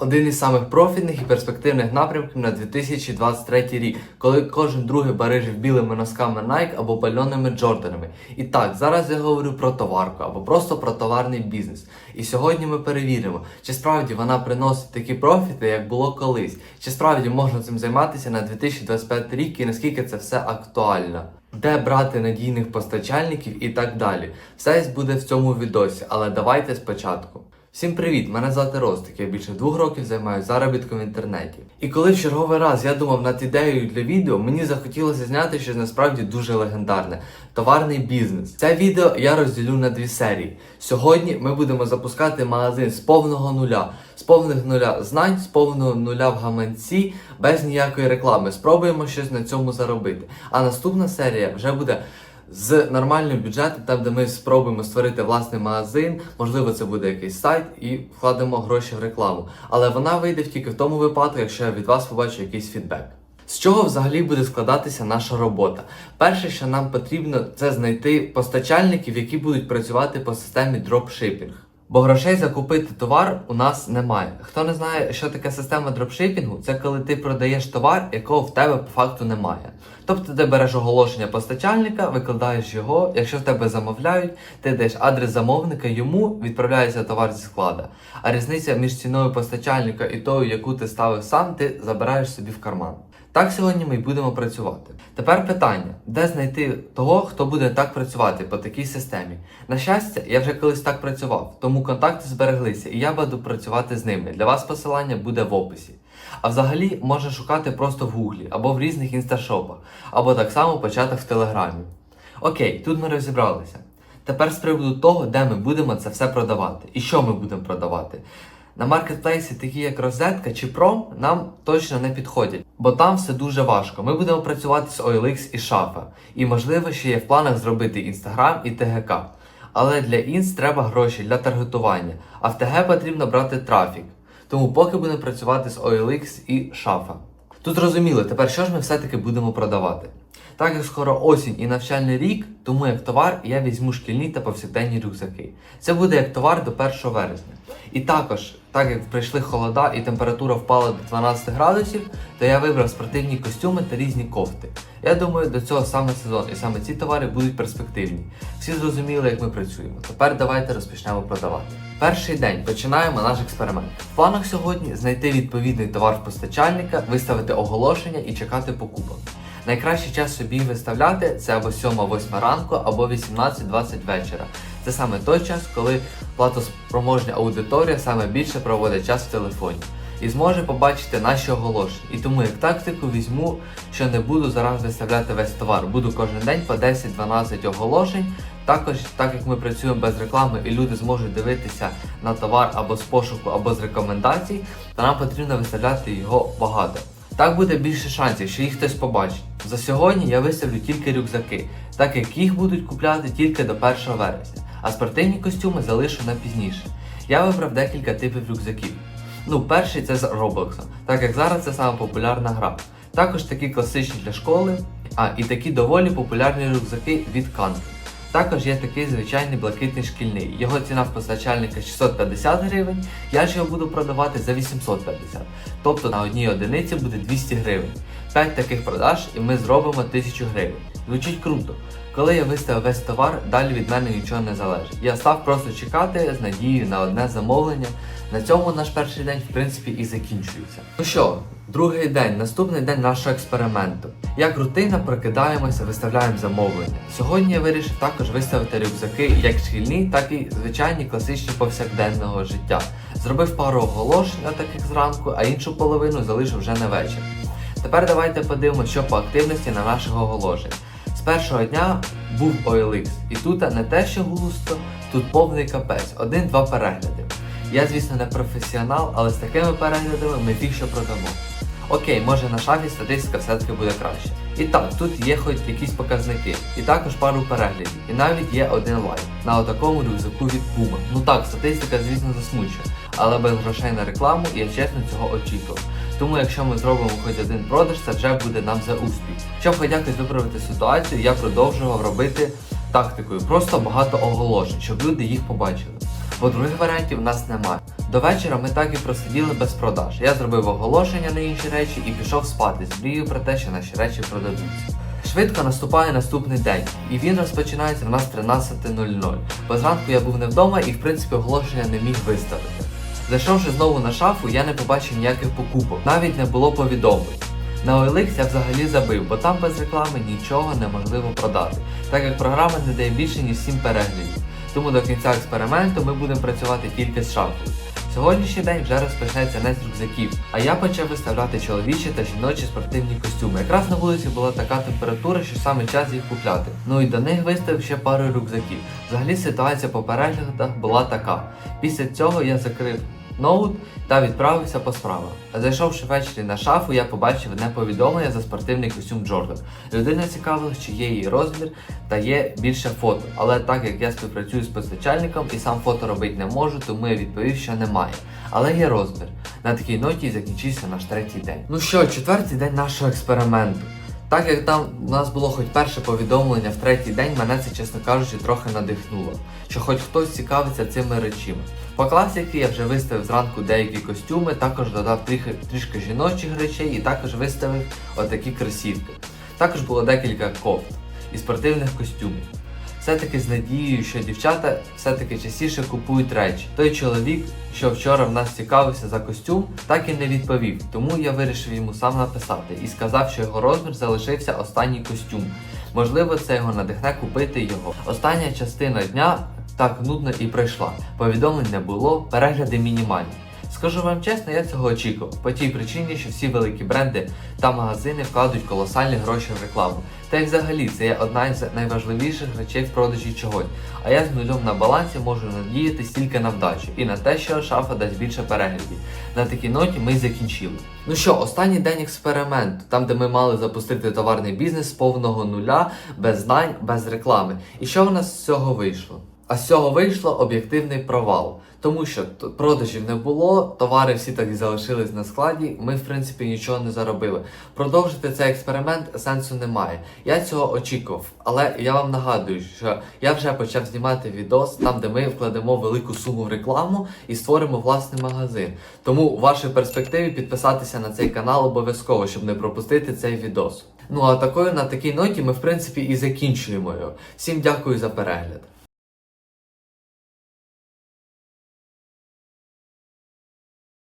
Один із самих профітних і перспективних напрямків на 2023 рік, коли кожен другий барижив білими носками Nike або пальоними Джорданами. І так, зараз я говорю про товарку або просто про товарний бізнес. І сьогодні ми перевіримо, чи справді вона приносить такі профіти, як було колись, чи справді можна цим займатися на 2025 рік і наскільки це все актуально. Де брати надійних постачальників і так далі. Все буде в цьому відосі, але давайте спочатку. Всім привіт! Мене звати Ростик. Я більше двох років займаюся заробітком в інтернеті. І коли в черговий раз я думав над ідеєю для відео, мені захотілося зняти щось насправді дуже легендарне товарний бізнес. Це відео я розділю на дві серії. Сьогодні ми будемо запускати магазин з повного нуля, з повних нуля знань, з повного нуля в гаманці, без ніякої реклами. Спробуємо щось на цьому заробити. А наступна серія вже буде з нормальним бюджетом, там де ми спробуємо створити власний магазин, можливо, це буде якийсь сайт, і вкладемо гроші в рекламу. Але вона вийде тільки в тому випадку, якщо я від вас побачу якийсь фідбек. З чого взагалі буде складатися наша робота? Перше, що нам потрібно, це знайти постачальників, які будуть працювати по системі дропшипінг. Бо грошей закупити товар у нас немає. Хто не знає, що таке система дропшипінгу, це коли ти продаєш товар, якого в тебе по факту немає. Тобто ти береш оголошення постачальника, викладаєш його. Якщо в тебе замовляють, ти даєш адрес замовника, йому відправляється товар зі склада. А різниця між ціною постачальника і тою, яку ти ставив сам, ти забираєш собі в карман. Так сьогодні ми й будемо працювати. Тепер питання: де знайти того, хто буде так працювати по такій системі? На щастя, я вже колись так працював, тому контакти збереглися, і я буду працювати з ними. Для вас посилання буде в описі. А взагалі можна шукати просто в гуглі або в різних інсташопах, або так само почати в телеграмі. Окей, тут ми розібралися. Тепер з приводу того, де ми будемо це все продавати і що ми будемо продавати. На маркетплейсі, такі як Розетка чи Пром, нам точно не підходять, бо там все дуже важко. Ми будемо працювати з OLX і Шафа. І можливо, ще є в планах зробити Інстаграм і ТГК. Але для інст треба гроші для таргетування, а в ТГ потрібно брати трафік. Тому поки будемо працювати з OLX і Шафа. Тут зрозуміло, тепер що ж ми все-таки будемо продавати? Так як скоро осінь і навчальний рік, тому як товар я візьму шкільні та повсякденні рюкзаки. Це буде як товар до 1 вересня. І також, так як прийшли холода і температура впала до 12 градусів, то я вибрав спортивні костюми та різні кофти. Я думаю, до цього саме сезон, і саме ці товари будуть перспективні. Всі зрозуміли, як ми працюємо. Тепер давайте розпочнемо продавати. Перший день починаємо наш експеримент. В планах сьогодні знайти відповідний товар в постачальника, виставити оголошення і чекати покупок. Найкращий час собі виставляти це або 7-8 ранку, або 18-20 вечора. Це саме той час, коли платоспроможня аудиторія саме більше проводить час в телефоні і зможе побачити наші оголошення. І тому як тактику візьму, що не буду зараз виставляти весь товар. Буду кожен день по 10-12 оголошень. Також, так як ми працюємо без реклами і люди зможуть дивитися на товар або з пошуку, або з рекомендацій, то нам потрібно виставляти його багато. Так буде більше шансів, що їх хтось побачить. За сьогодні я виставлю тільки рюкзаки, так як їх будуть купляти тільки до 1 вересня, а спортивні костюми залишу на пізніше. Я вибрав декілька типів рюкзаків. Ну, перший це з Roblox, так як зараз це саме популярна гра. Також такі класичні для школи, а і такі доволі популярні рюкзаки від Канки. Також є такий звичайний блакитний шкільний. Його ціна в постачальника 650 гривень, я ж його буду продавати за 850. Тобто на одній одиниці буде 200 гривень. 5 таких продаж і ми зробимо 1000 гривень. Звучить круто. Коли я виставив весь товар, далі від мене нічого не залежить. Я став просто чекати з надією на одне замовлення. На цьому наш перший день, в принципі, і закінчується. Ну що, другий день, наступний день нашого експерименту. Як рутина, прокидаємося, виставляємо замовлення. Сьогодні я вирішив також виставити рюкзаки як шкільні, так і звичайні класичні повсякденного життя. Зробив пару оголошень, таких зранку, а іншу половину залишив вже на вечір. Тепер давайте подивимося, що по активності на наших оголошень. З першого дня був OLX, і тут не те, що густо, тут повний капець, один-два перегляди. Я, звісно, не професіонал, але з такими переглядами ми що продамо. Окей, може на шафі статистика все-таки буде краще. І так, тут є хоч якісь показники, і також пару переглядів, і навіть є один лайк на отакому рюкзаку від Puma. Ну так, статистика, звісно, засмучує, але без грошей на рекламу я чесно цього очікував. Тому якщо ми зробимо хоч один продаж, це вже буде нам за успіх. Щоб хоч якось виправити ситуацію, я продовжував робити тактикою. Просто багато оголошень, щоб люди їх побачили. Бо других варіантів в нас немає. До вечора ми так і просиділи без продаж. Я зробив оголошення на інші речі і пішов спати з мрією про те, що наші речі продадуться. Швидко наступає наступний день, і він розпочинається в нас 13.00. Бо зранку я був не вдома і, в принципі, оголошення не міг виставити. Зайшовши знову на шафу, я не побачив ніяких покупок, навіть не було повідомлень. На OLX я взагалі забив, бо там без реклами нічого неможливо продати, так як програма не дає більше ніж 7 переглядів. Тому до кінця експерименту ми будемо працювати тільки з шафою. Сьогоднішній день вже розпочнеться не з рюкзаків, а я почав виставляти чоловічі та жіночі спортивні костюми. Якраз на вулиці була така температура, що саме час їх купляти. Ну і до них виставив ще пару рюкзаків. Взагалі ситуація по переглядах була така. Після цього я закрив ноут та відправився по справах. Зайшовши ввечері на шафу, я побачив одне повідомлення за спортивний костюм Джордан. Людина цікавила, чи є її розмір та є більше фото. Але так як я співпрацюю з постачальником і сам фото робити не можу, тому я відповів, що немає. Але є розмір. На такій ноті і закінчився наш третій день. Ну що, четвертий день нашого експерименту. Так як там у нас було хоч перше повідомлення в третій день, мене це, чесно кажучи, трохи надихнуло, що хоч хтось цікавиться цими речами. По класіки я вже виставив зранку деякі костюми, також додав трішки, трішки жіночих речей і також виставив отакі кросівки. Також було декілька кофт і спортивних костюмів. Все-таки з надією, що дівчата все-таки частіше купують речі. Той чоловік, що вчора в нас цікавився за костюм, так і не відповів. Тому я вирішив йому сам написати і сказав, що його розмір залишився останній костюм. Можливо, це його надихне купити його. Остання частина дня так нудно і пройшла. Повідомлень не було, перегляди мінімальні. Скажу вам чесно, я цього очікував по тій причині, що всі великі бренди та магазини вкладуть колосальні гроші в рекламу. Та й взагалі це є одна із найважливіших речей в продажі чогось. А я з нульом на балансі можу надіятись тільки на вдачу і на те, що шафа дасть більше переглядів. На такій ноті ми закінчили. Ну що, останній день експерименту, там де ми мали запустити товарний бізнес з повного нуля, без знань, без реклами. І що в нас з цього вийшло? А з цього вийшло об'єктивний провал, тому що продажів не було, товари всі так і залишились на складі. Ми, в принципі, нічого не заробили. Продовжити цей експеримент сенсу немає. Я цього очікував, але я вам нагадую, що я вже почав знімати відос там, де ми вкладемо велику суму в рекламу і створимо власний магазин. Тому у вашій перспективі підписатися на цей канал обов'язково, щоб не пропустити цей відос. Ну а такою на такій ноті ми в принципі і закінчуємо його. Всім дякую за перегляд.